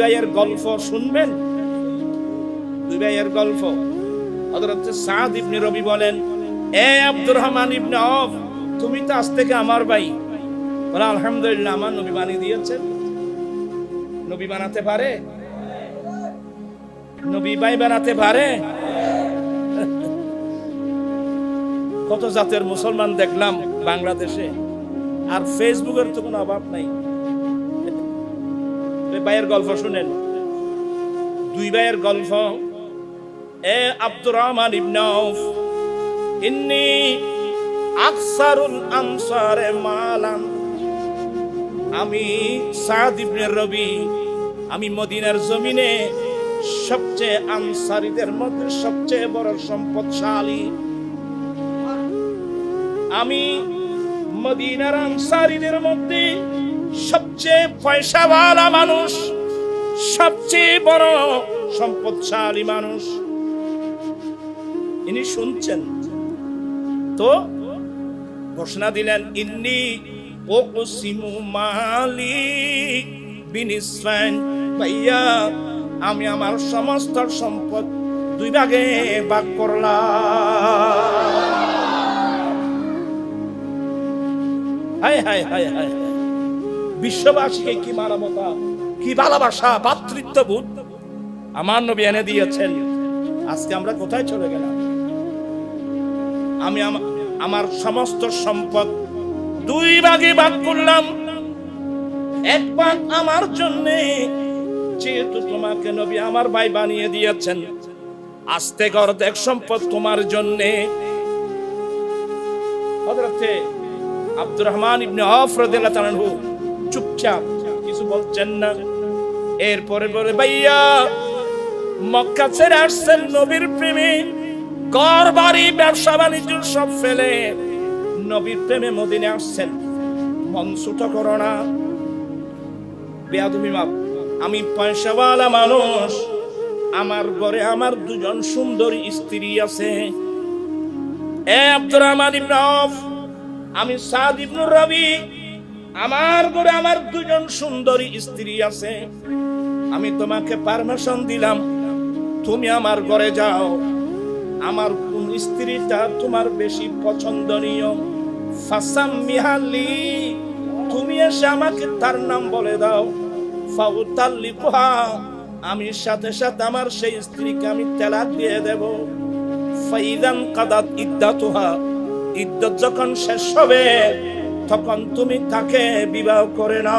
ভাইয়ের গল্প শুনবেন? দুই ভাইয়ের গল্প। হযরত সাদ ইবনে রবি বলেন, এ আব্দুর রহমান ইবনে আওফ তুমি তো আজ থেকে আমার ভাই। বলে, আলহামদুলিল্লাহ, আমার নবী বানিয়ে দিয়েছেন। নবী বানাতে পারে? নবী ভাই বানাতে পারে? কত জাতের মুসলমান দেখলাম বাংলাদেশে। আর ফেসবুকের তো কোনো অভাব নাই। ভাইয়ের গল্প শুনেন। দুই ভাইয়ের গল্প। এ আব্দুর রহমান ইবনে আউফ, ইন্নি আকসারুল আনসারে মালান। আমি সাদ ইবনে রবি, আমি মদিনার জমিনে সবচেয়ে আনসারীদের মধ্যে সবচেয়ে বড় সম্পদশালী। আমি মদিনার আনসারীদের মধ্যে সবচেয়ে পয়সাওয়ালা মানুষ, সবচেয়ে বড় সম্পদশালী মানুষ। ইনি শুনছেন তো ঘোষণা দিলেন, ইন্নি ও কুসিমু মালি বিনিসফান ভাইয়া, আমি আমার সমস্ত সম্পদ দুই ভাগে ভাগ করলাম। হায় হায় হায় হায়। বিশ্ববাসীকে কি মানবতা, কি ভালোবাসা, ভাতৃত্ববোধ। আমার নবী এনে দিয়েছেন। আজকে আমরা কোথায় চলে গেলাম? আমি আমার সমস্ত সম্পদ দুই ভাগে ভাগ করলাম। এক ভাগ আমার জন্য, যেহেতু তোমাকে নবী আমার ভাই বানিয়ে দিয়েছেন, আস্তে দেখ সম্পদ তোমার জন্যে। আব্দুর রহমান ইবনে আওফ রাদিয়াল্লাহু চুপচাপ কিছু বলছেন না। এরপরে বলে, ভাইয়া, মক্কা ছেড়ে আসছেন নবীর প্রেমে। ঘর বাড়ি ব্যবসা, বাণিজ্য সব ফেলে। নবীর প্রেমে মদিনে আসছেন। মন ছোট করো না। বেয়াদুমি মাপ, আমি পয়সাওয়ালা মানুষ। আমার ঘরে আমার দুজন সুন্দরী স্ত্রী আছে। এ আব্দুর রহমান ইবনে আমি সাদ ইবনুর রবি। আমার ঘরে আমার দুজন সুন্দরী স্ত্রী আছে। আমি তোমাকে পারমিশন দিলাম, তুমি আমার ঘরে যাও। আমার কোন স্ত্রীটা তোমার বেশি পছন্দনীয়? ফাসাম মিহালি, তুমি এসে আমাকে তার নাম বলে দাও। ফাউতাল্লি পোহা আমি সাথে সাথে আমার সেই স্ত্রীকে আমি তেলাক দিয়ে দেব। ফাইদান কাদাত ইদ্দাতুহা ইদ্যত যখন শেষ হবে তখন তুমি তাকে বিবাহ করে না